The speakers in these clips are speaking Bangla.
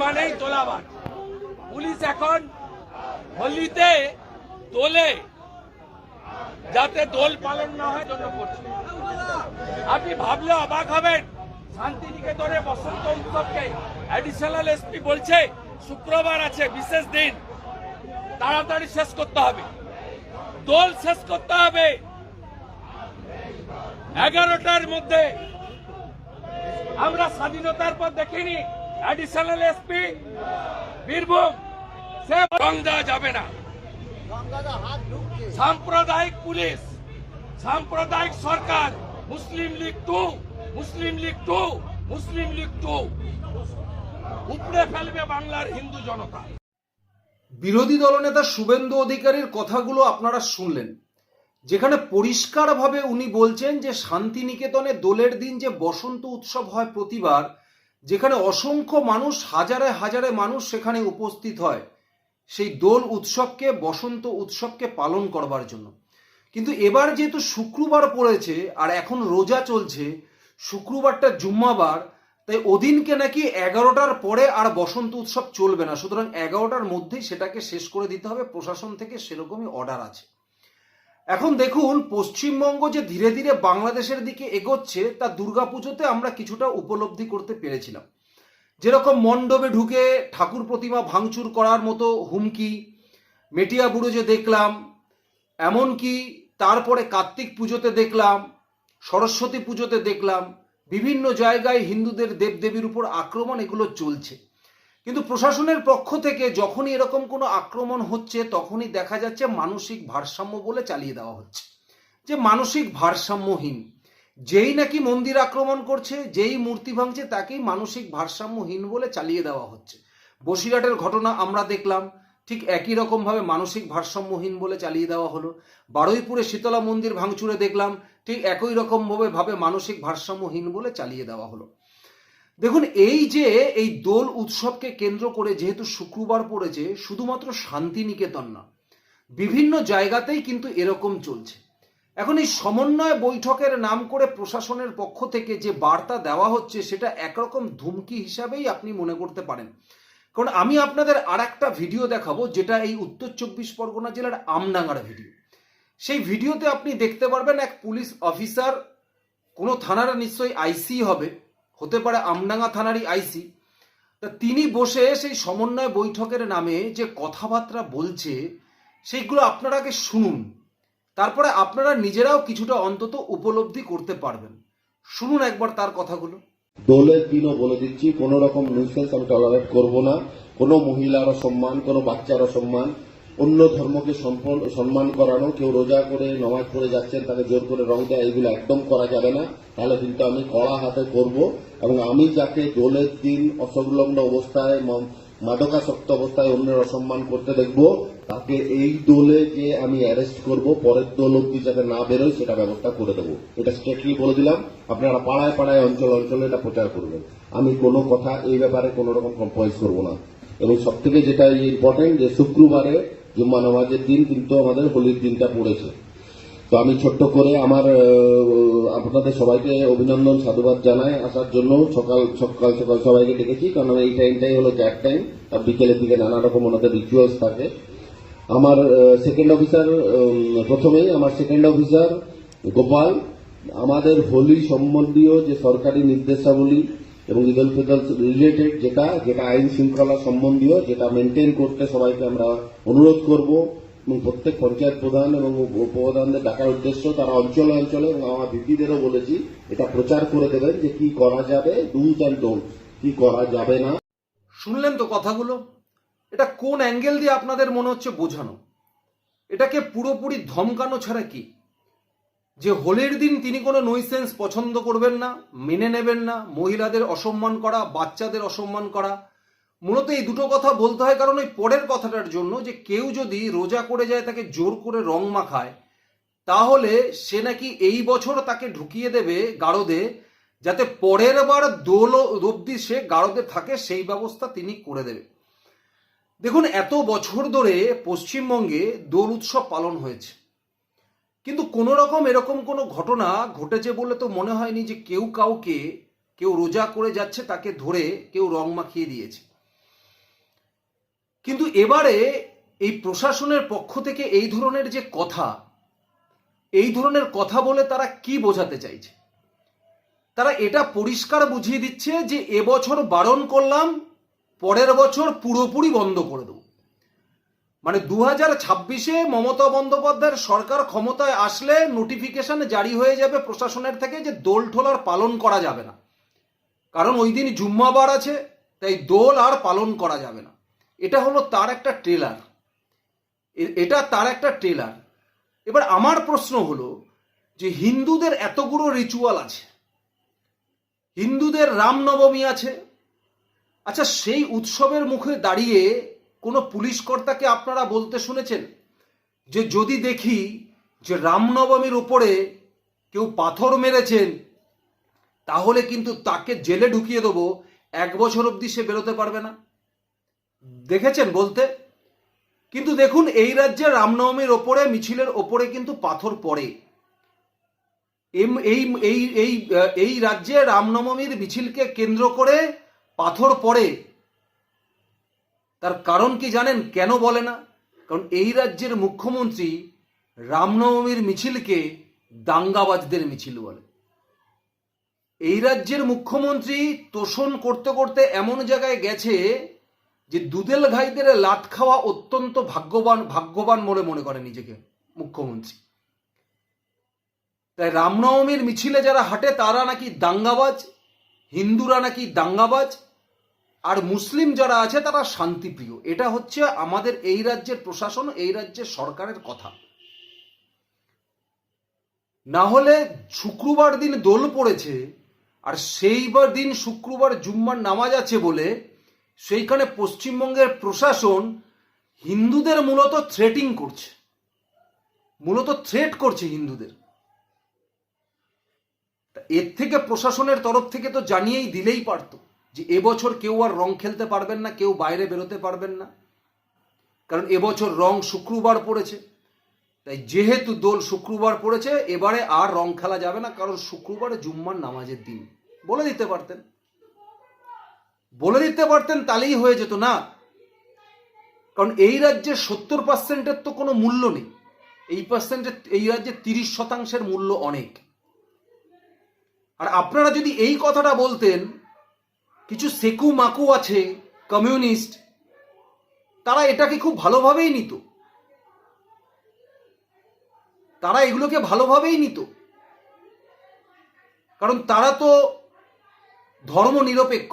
মানেই তোলাবাজ। পুলিশ এখন হোলিতে তোলে যাতে দোল পালন না হয় জন্য করছে। আপনি ভাবলে অবাক হবেন, শান্তিনিকেতনে বসন্ত উৎসবকে অ্যাডিশনাল এসপি বলছে, শুক্রবার আছে, বিশেষ দিন। তাড়াতাড়ি শেষ করতে হবে। দোল শেষ করতে হবে। এগারোটার মধ্যে। আমরা স্বাধীনতার পর দেখিনি। অ্যাডিশনাল এসপি বীরভূম, সে দেওয়া যাবে না। সাম্প্রদায়িক পুলিশ, সাম্প্রদায়িক সরকার, Muslim League two, Muslim League two, Muslim League two. উপড়ে ফেলবে বাংলার হিন্দু জনতা। বিরোধী দলনেতা শুভেন্দু অধিকারীর কথাগুলো আপনারা শুনলেন, যেখানে পরিষ্কারভাবে উনি বলছেন যে শান্তিনিকেতনে দোলের দিন যে বসন্ত উৎসব হয় প্রতিবার যেখানে অসংখ্য মানুষ, হাজারে হাজারে মানুষ সেখানে উপস্থিত হয়, সেই দোল উৎসবকে, বসন্ত উৎসবকে পালন করবার জন্য। কিন্তু এবার যেহেতু শুক্রবার পড়েছে, আর এখন রোজা চলছে, শুক্রবারটা জুম্মাবার, তাই ওদিনকে নাকি এগারোটার পরে আর বসন্ত উৎসব চলবে না। সুতরাং এগারোটার মধ্যেই সেটাকে শেষ করে দিতে হবে। প্রশাসন থেকে সেরকমই অর্ডার আছে। এখন দেখুন, পশ্চিমবঙ্গ যে ধীরে ধীরে বাংলাদেশের দিকে এগোচ্ছে, তা দুর্গাপুজোতে আমরা কিছুটা উপলব্ধি করতে পেরেছিলাম। যেরকম মণ্ডপে ঢুকে ঠাকুর প্রতিমা ভাঙচুর করার মতো হুমকি, মেটিয়া বুড়োজে দেখলাম, এমনকি তারপরে কার্তিক পুজোতে দেখলাম, সরস্বতী পুজোতে দেখলাম, বিভিন্ন জায়গায় হিন্দুদের দেবদেবীর উপর আক্রমণ এগুলো চলছে। কিন্তু প্রশাসনের পক্ষ থেকে যখনই এরকম কোনো আক্রমণ হচ্ছে, তখনই দেখা যাচ্ছে মানসিক ভারসাম্য বলে চালিয়ে দেওয়া হচ্ছে। যে মানসিক ভারসাম্যহীন, যেই নাকি মন্দির আক্রমণ করছে, যেই মূর্তি ভাঙছে, তাকেই মানসিক ভারসাম্যহীন বলে চালিয়ে দেওয়া হচ্ছে। বসিরহাটের ঘটনা আমরা দেখলাম, ঠিক একই রকমভাবে মানসিক ভারসাম্যহীন বলে চালিয়ে দেওয়া হলো। বারুইপুরে শীতলা মন্দির ভাঙচুরে দেখলাম, ঠিক একই রকমভাবে ভাবে মানসিক ভারসাম্যহীন বলে চালিয়ে দেওয়া হলো। দেখুন, এই যে এই দোল উৎসবকে কেন্দ্র করে যেহেতু শুক্রবার পড়েছে, শুধুমাত্র শান্তিনিকেতন না, বিভিন্ন জায়গাতেই কিন্তু এরকম চলছে। এখন এই সমন্বয় বৈঠকের নাম করে প্রশাসনের পক্ষ থেকে যে বার্তা দেওয়া হচ্ছে, সেটা একরকম ধুমকি হিসাবেই আপনি মনে করতে পারেন। কারণ আমি আপনাদের আর একটা ভিডিও দেখাবো, যেটা এই উত্তর চব্বিশ পরগনা জেলার আমডাঙ্গার ভিডিও। সেই ভিডিওতে আপনি দেখতে পারবেন, এক পুলিশ অফিসার, কোনো থানার নিশ্চয়ই আইসি হবে হতে পারে আমডাঙ্গা থানারই আইসি। তা তিনি বসে সেই সমন্বয় বৈঠকের নামে যে কথাবার্তা বলছে, সেইগুলো আপনারা আগে শুনুন। তারপরে আপনারা নিজেরাও কিছুটা অন্তত উপলব্ধি করতে পারবেন। শুনুন একবার তার কথাগুলো। দোলের দিনও বলে দিচ্ছি, কোনো রকম নিউসেন্স আমি টলারেট করব না। কোনো মহিলার সম্মান, কোনো বাচ্চার সম্মান। অন্য ধর্মকে সম্মান করানো, কেউ রোজা করে, নমাজ পড়ে যাচ্ছেন, তাকে জোর করে রং দেয়, এগুলো একদম করা যাবে না। তাহলে কিন্তু আমি কড়া হাতে করব এবং আমি যাকে দোলের দিন অসংলগ্ন অবস্থায় মাদকাসক্ত অবস্থায় অন্যের অসম্মান করতে দেখব, তাকে এই দোলে যে আমি অ্যারেস্ট করব, পরের দোল অব্দি যাতে না বেরোয়, সেটা ব্যবস্থা করে দেবো। এটা স্ট্রেটলি বলে দিলাম। আপনারা পাড়ায় পাড়ায়, অঞ্চল অঞ্চলে এটা প্রচার করবেন। আমি কোনো কথা এই ব্যাপারে কোনো রকম কম্প্রোমাইজ করব না। এবং সব থেকে যেটা ইম্পর্টেন্ট যে শুক্রবারে জুম্মা নামাজের দিন কিন্তু আমাদের হোলির দিনটা পড়েছে। তো আমি ছোট্ট করে আমার আপনাদের সবাইকে অভিনন্দন, সাধুবাদ জানাই আসার জন্য। সকাল সকাল সকাল সবাইকে ডেকেছি, কারণ এই টাইমটাই হলো জ্যাক টাইম আর বিকেলের দিকে নানা রকম ওনাদের রিচুয়ালস থাকে। আমার সেকেন্ড অফিসার প্রথমেই আমার সেকেন্ড অফিসার গোপাল। আমাদের হোলি সম্বন্ধীয় যে সরকারি নির্দেশাবলী এবং উল ফিতর রিলেটেড যেটা যেটা আইন শৃঙ্খলা সম্বন্ধীয়, যেটা মেনটেন করতে সবাইকে আমরা অনুরোধ করব। এবং প্রত্যেক পঞ্চায়েত প্রধান এবং উপপ্রধানদের ডাকার উদ্দেশ্য তারা অঞ্চলে অঞ্চলে এবং আমার দিদিদেরও বলেছি, এটা প্রচার করে দেবেন যে কি করা যাবে ডুজ অ্যান্ড ডোন্ট কি করা যাবে না। শুনলেন তো কথাগুলো? এটা কোন অ্যাঙ্গেল দিয়ে আপনাদের মনে হচ্ছে বোঝানো? এটাকে পুরোপুরি ধমকানো ছাড়া কি? যে হোলির দিন তিনি কোনো নইসেন্স পছন্দ করবেন না, মেনে নেবেন না, মহিলাদের অসম্মান করা, বাচ্চাদের অসম্মান করা। মূলত এই দুটো কথা বলতে হয় কারণ ওই পরের কথাটার জন্য যে কেউ যদি রোজা করে যায়, তাকে জোর করে রং মাখায়, তাহলে সে নাকি এই বছর তাকে ঢুকিয়ে দেবে গারদে, যাতে পরের বার দোল অবধি সে গারদে থাকে, সেই ব্যবস্থা তিনি করে দেবে। দেখুন, এত বছর ধরে পশ্চিমবঙ্গে দোল উৎসব পালন হয়েছে। কিন্তু কোনো রকম এরকম কোনো ঘটনা ঘটেছে বলে তো মনে হয়নি যে কেউ কাউকে, কেউ রোজা করে যাচ্ছে তাকে ধরে কেউ রং মাখিয়ে দিয়েছে। কিন্তু এবারে এই প্রশাসনের পক্ষ থেকে এই ধরনের যে কথা, এই ধরনের কথা বলে তারা কি বোঝাতে চাইছে? তারা এটা পরিষ্কার বুঝিয়ে দিচ্ছে যে এবছর বারণ করলাম, পরের বছর পুরোপুরি বন্ধ করে দেবো। মানে দু হাজার ছাব্বিশে মমতা বন্দ্যোপাধ্যায়ের সরকার ক্ষমতায় আসলে নোটিফিকেশন জারি হয়ে যাবে প্রশাসনের থেকে যে দোল ঠোলার পালন করা যাবে না। কারণ ওই দিন জুম্মাবার আছে, তাই দোল আর পালন করা যাবে না। এটা হলো তার একটা ট্রেলার এটা তার একটা ট্রেলার এবার আমার প্রশ্ন হলো যে হিন্দুদের এতগুলো রিচুয়াল আছে? হিন্দুদের রামনবমী আছে? আচ্ছা সেই উৎসবের মুখে দাঁড়িয়ে কোনো পুলিশ কর্তাকে আপনারা বলতে শুনেছেন? যে যদি দেখি যে রামনবমীর উপরে কেউ পাথর মেরেছেন, তাহলে কিন্তু তাকে জেলে ঢুকিয়ে দেবো, এক বছর অবধি সে বেরোতে পারবে না। দেখেছেন বলতে? কিন্তু দেখুন, এই রাজ্যে রামনবমীর ওপরে, মিছিলের ওপরে কিন্তু পাথর পড়ে। এই এই এই রাজ্যে রামনবমীর মিছিলকে কেন্দ্র করে পাথর পড়ে। তার কারণ কি জানেন? কেন বলে না? কারণ এই রাজ্যের মুখ্যমন্ত্রী রামনবমীর মিছিলকে দাঙ্গাবাজদের মিছিল বলে। এই রাজ্যের মুখ্যমন্ত্রী তোষণ করতে করতে এমন জায়গায় গেছে যে দুদেল ঘাইদের লাট খাওয়া অত্যন্ত ভাগ্যবান ভাগ্যবান বলে মনে করে নিজেকে মুখ্যমন্ত্রী। তাই রামনবমীর মিছিলে যারা হাঁটে, তারা নাকি দাঙ্গাবাজ, হিন্দুরা নাকি দাঙ্গাবাজ আর মুসলিম যারা আছে, তারা শান্তিপ্রিয়। এটা হচ্ছে আমাদের এই রাজ্যের প্রশাসন, এই রাজ্যের সরকারের কথা। না হলে শুক্রবার দিন দোল পড়েছে, আর সেইবার দিন শুক্রবার জুম্মার নামাজ আছে বলে সেইখানে পশ্চিমবঙ্গের প্রশাসন হিন্দুদের মূলত থ্রেটিং করছে। মূলত থ্রেট করছে হিন্দুদের। এর থেকে প্রশাসনের তরফ থেকে তো জানিয়েই দিলেই পারতো। যে এবছর কেউ আর রং খেলতে পারবেন না, কেউ বাইরে বেরোতে পারবেন না। কারণ এবছর রং শুক্রবার পড়েছে। তাই যেহেতু দোল শুক্রবার পড়েছে, এবারে আর রং খেলা যাবে না, কারণ শুক্রবারে জুম্মার নামাজের দিন। বলে দিতে পারতেন। বলে দিতে পারতেন, তাহলেই হয়ে যেত না। কারণ এই রাজ্যের সত্তর পার্সেন্টের তো কোনো মূল্য নেই। এই পার্সেন্টের এই রাজ্যে তিরিশ শতাংশের মূল্য অনেক। আর আপনারা যদি এই কথাটা বলতেন কিছু সেকু মাকু আছে কমিউনিস্ট তারা এটাকে খুব ভালোভাবেই নিত। তারা এগুলোকে ভালোভাবেই নিত। কারণ তারা তো ধর্ম নিরপেক্ষ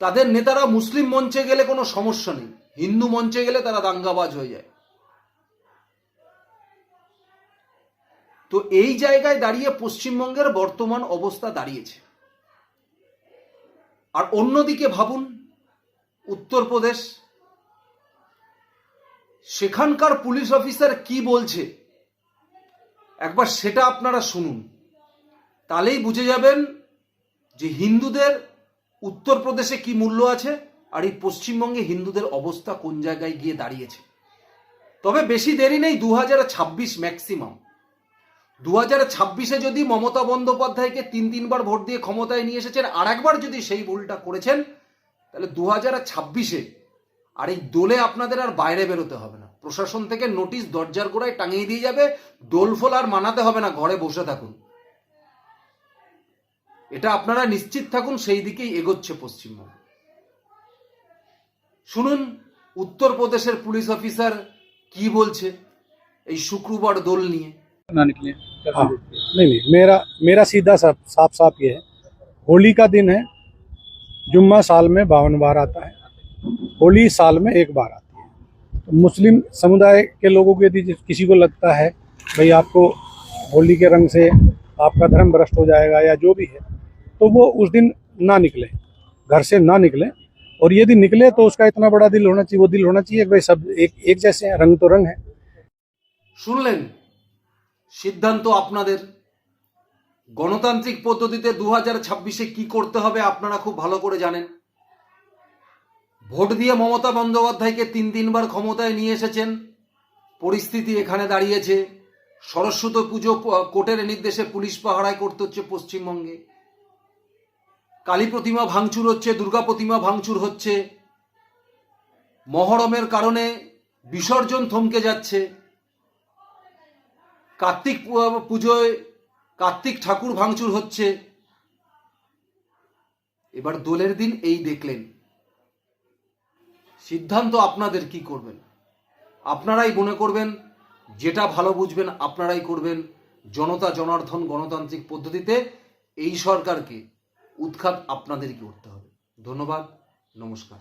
তাদের নেতারা মুসলিম মঞ্চে গেলে কোনো সমস্যা নেই। হিন্দু মঞ্চে গেলে তারা দাঙ্গাবাজ হয়ে যায়। তো এই জায়গায় দাঁড়িয়ে পশ্চিমবঙ্গের বর্তমান অবস্থা দাঁড়িয়েছে। আর অন্যদিকে ভাবুন, উত্তরপ্রদেশ, সেখানকার পুলিশ অফিসার কি বলছে? একবার সেটা আপনারা শুনুন। তাহলেই বুঝে যাবেন যে হিন্দুদের উত্তরপ্রদেশে কি মূল্য আছে আর এই পশ্চিমবঙ্গে হিন্দুদের অবস্থা কোন জায়গায় গিয়ে দাঁড়িয়েছে। তবে বেশি দেরি নেই, দু হাজার ছাব্বিশ ম্যাক্সিমাম দু হাজার ছাব্বিশে যদি মমতা বন্দ্যোপাধ্যায়কে তিন তিনবার ভোট দিয়ে ক্ষমতায় নিয়ে এসেছেন আর একবার যদি সেই ভুলটা করেছেন, তাহলে দু হাজার ছাব্বিশে আর এই দোলে আপনাদের আর বাইরে বেরোতে হবে না। প্রশাসন থেকে নোটিশ দরজার গোড়ায় টাঙিয়ে দিয়ে যাবে দোলফোল আর মানাতে হবে না, ঘরে বসে থাকুন। এটা আপনারা নিশ্চিত থাকুন, সেই দিকেই এগোচ্ছে পশ্চিমবঙ্গ। শুনুন, উত্তরপ্রদেশের পুলিশ অফিসার কি বলছে এই শুক্রবার দোল নিয়ে। ना निकले हाँ। नहीं नहीं मेरा मेरा सीधा साफ़ साफ़ साफ़ ये है। होली का दिन है जुम्मा साल में बावन बार आता है। होली साल में एक बार आती है। तो मुस्लिम समुदाय के लोगों को यदि किसी को लगता है भाई आपको होली के रंग से आपका धर्म भ्रष्ट हो जाएगा या जो भी है तो वो उस दिन ना निकले घर से ना निकले। और यदि निकले तो उसका इतना बड़ा दिल होना चाहिए वो दिल होना चाहिए भाई सब एक एक जैसे हैं रंग तो रंग है। सुन लें। সিদ্ধান্ত আপনাদের। গণতান্ত্রিক পদ্ধতিতে দু হাজার ছাব্বিশে কি করতে হবে আপনারা খুব ভালো করে জানেন। ভোট দিয়ে মমতা বন্দ্যোপাধ্যায়কে তিন তিনবার ক্ষমতায় নিয়ে এসেছেন। পরিস্থিতি এখানে দাঁড়িয়েছে। সরস্বতী পুজো কোর্টের নির্দেশে পুলিশ পাহারায় করতে হচ্ছে পশ্চিমবঙ্গে। কালী প্রতিমা ভাঙচুর হচ্ছে, দুর্গা প্রতিমা ভাঙচুর হচ্ছে। মহরমের কারণে বিসর্জন থমকে যাচ্ছে। কার্তিক পুজোয় কার্তিক ঠাকুর ভাঙচুর হচ্ছে। এবার দোলের দিন এই দেখলেন। সিদ্ধান্ত আপনাদের কি করবেন? আপনারাই মনে করবেন, যেটা ভালো বুঝবেন আপনারাই করবেন। জনতা, জনার্দন, গণতান্ত্রিক পদ্ধতিতে এই সরকারকে উৎখাত আপনাদেরই করতে হবে। ধন্যবাদ, নমস্কার।